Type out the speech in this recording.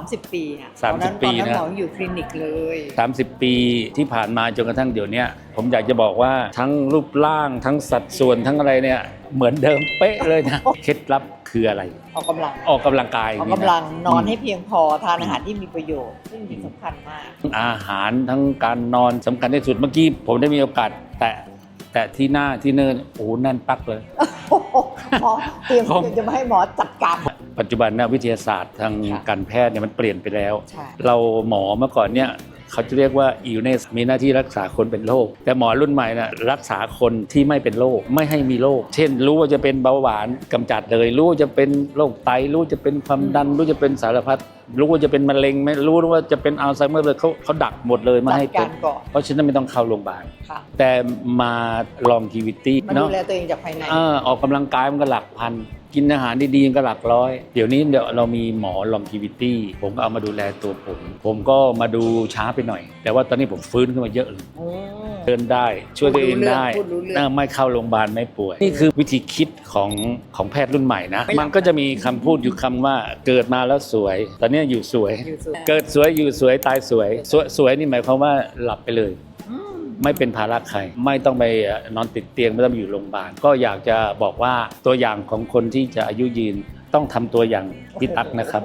30 ปีอะสามสิบตอนนั้นปีตอนนั้นนะ หมออยู่คลินิกเลย 30 ปีที่ผ่านมาจนกระทั่งเดี๋ยวเนี้ยผมอยากจะบอกว่าทั้งรูปร่างทั้งสัดส่วนทั้งอะไรเนี่ยเหมือนเดิมเป๊ะเลยนะ เคล็ดลับคืออะไร ออกกำลัง ออกกำลังกายออกนี่กำนะลังนอนให้เพียงพอทานอาหารที่มีประโยชน์ ซึ่งสำคัญมาก อาหารทั้งการนอนสำคัญที่สุดเมื่อกี้ผมได้มีโอกาสแตะแตะที่หน้าที่เนินโอ้โหแน่นปักเลยโอ้โหหมอเตรียมผมจะมาให้หมอจัดการ ปัจจุบันนะวิทยาศาสตร์ทางค่ะการแพทย์เนี่ยมันเปลี่ยนไปแล้วใช่เราหมอเมื่อก่อนเนี่ยเขาจะเรียกว่าอิลเนสมีหน้าที่รักษาคนเป็นโรคแต่หมอรุ่นใหม่นะรักษาคนที่ไม่เป็นโรคไม่ให้มีโรคเช่น รู้ว่าจะเป็นเบาหวานกำจัดเลย รู้ว่าจะเป็นโรคไตรู้จะเป็นความดันรู้จะเป็นสารพัด รู้ว่าจะเป็นมะเร็งไหมรู้ว่าจะเป็นอัลไซเมอร์เลยเขาเขาดักหมดเลยไม่จัดให้กาเป็นรก่อนเพราะฉะนั้นไม่ต้องเข้าโรงพยาบาลค่ะแต่มาลองกีวิตี้มาดูเนาะแลตัวเองจากภายในเออออกกำลังกายมันก็หลักพันกินอาหารดีๆมันก็หลักร้อย เดี๋ยวนี้เดี๋ยวเรามีหมอลองกีวิตี้ผมก็เอามาดูแลตัวผม ผมก็มาดูช้าไปหน่อย แต่ว่าตอนนี้ผมฟื้นขึ้นมาเยอะเลยอืม เดินได้ช่วยตัวเองได้พูดรู้เรื่องเออไม่เข้าโรงพยาบาลไม่ป่วย นี่คือวิธีคิดของของแพทย์รุ่นใหม่นะไม่อยากมันก็จะมีคำพูดอยู่คำว่าเกิดมาแล้วสวย ตอนนี้อยู่สวย อยู่สุด เกิดสวยอยู่สวยตายสวยสวยสวยนี่หมายความว่าหลับไปเลยอืมไม่เป็นภาระใคร ไม่ต้องไปเอ่อนอนติดเตียง ไม่ต้องอยู่โรงพยาบาล ก็อยากจะบอกว่าตัวอย่างของคนที่จะอายุยืนต้องทำตัวอย่างพิตักนะครับ